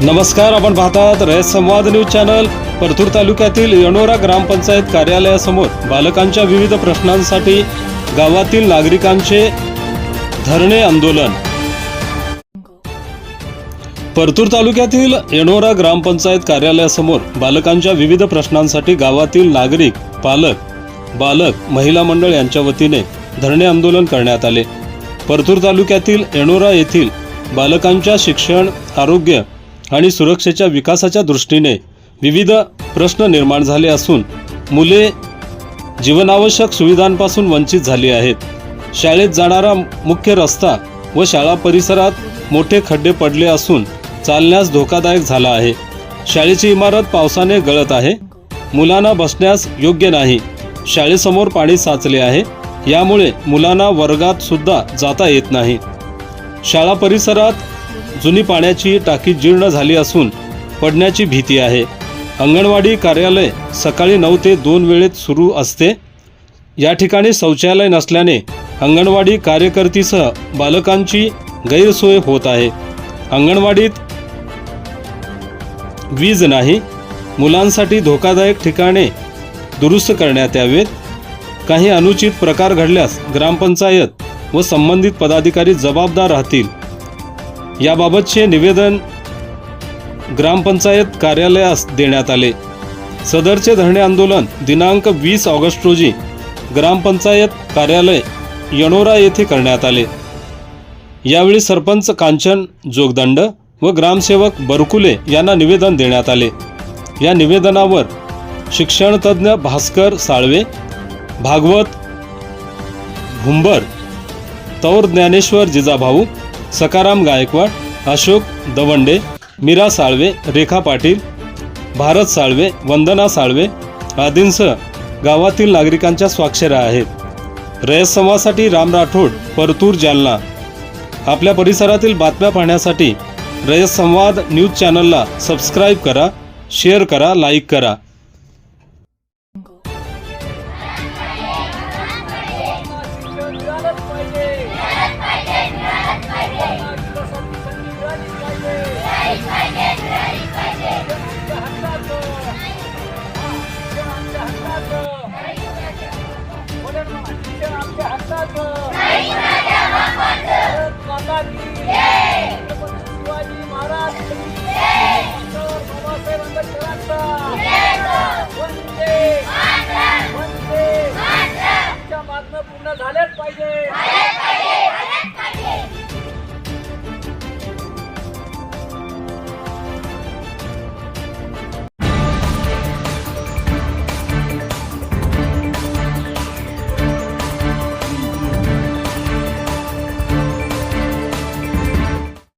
नमस्कार आपण पाहतात रयत संवाद न्यूज चॅनल. परतूर तालुक्यातील येणोरा ग्रामपंचायत कार्यालयासमोर बालकांच्या विविध प्रश्नांसाठी गावातील नागरिकांचे धरणे आंदोलन. परतूर तालुक्यातील येणोरा ग्रामपंचायत कार्यालयासमोर बालकांच्या विविध प्रश्नांसाठी गावातील नागरिक पालक बालक महिला मंडळ यांच्या वतीने धरणे आंदोलन करण्यात आले. परतूर तालुक्यातील येणोरा येथील बालकांच्या शिक्षण आरोग्य आणि सुरक्षेच्या विकासाच्या दृष्टीने विविध प्रश्न निर्माण झाले असून मुले जीवनावश्यक सुविधांपासून वंचित झाली आहेत. शाळेत जाणारा मुख्य रस्ता व शाळा परिसरात मोठे खड्डे पडले असून चालण्यास धोकादायक झाला आहे. शाळेची इमारत पावसाने गळत आहे. मुलांना बसण्यास योग्य नाही. शाळेसमोर पाणी साचले आहे. यामुळे मुलांना वर्गात सुद्धा जाता येत नाही. शाळा परिसरात जुनी पाण्याची टाकी जीर्ण झाली असून पडण्याची भीती आहे. अंगणवाडी कार्यालय सकाळी नऊ ते दोन वेळेत सुरू असते. या ठिकाणी शौचालय नसल्याने अंगणवाडी कार्यकर्तीसह बालकांची गैरसोय होत आहे. अंगणवाडीत वीज नाही. मुलांसाठी धोकादायक ठिकाणे दुरुस्त करण्यात यावेत. काही अनुचित प्रकार घडल्यास ग्रामपंचायत व संबंधित पदाधिकारी जबाबदार राहतील. याबाबतचे निवेदन ग्रामपंचायत कार्यालयास देण्यात आले. सदरचे धरणे आंदोलन दिनांक वीस ऑगस्ट रोजी ग्रामपंचायत कार्यालय यणोरा येथे करण्यात आले. यावेळी सरपंच कांचन जोगदंड व ग्रामसेवक बरकुले यांना निवेदन देण्यात आले. या निवेदनावर शिक्षणतज्ज्ञ भास्कर साळवे भागवत भुंबर तौर ज्ञानेश्वर जिजाभाऊ सकाराम गायकवाड अशोक दवंडे मीरा साळवे रेखा पाटील भारत साळवे वंदना साळवे आदींसह गावातील नागरिकांच्या स्वाक्षऱ्या आहेत रयत राम राठोड परतूर जालना आपल्या परिसरातील बातम्या पाहण्यासाठी रयत संवाद न्यूज चॅनलला सबस्क्राईब करा शेअर करा लाईक करा पाहिजे शिवाजी महाराज बाबासाहेब आंबेडकरांचा वंदे वंदे आमच्या मागणं पूर्ण झालेच पाहिजे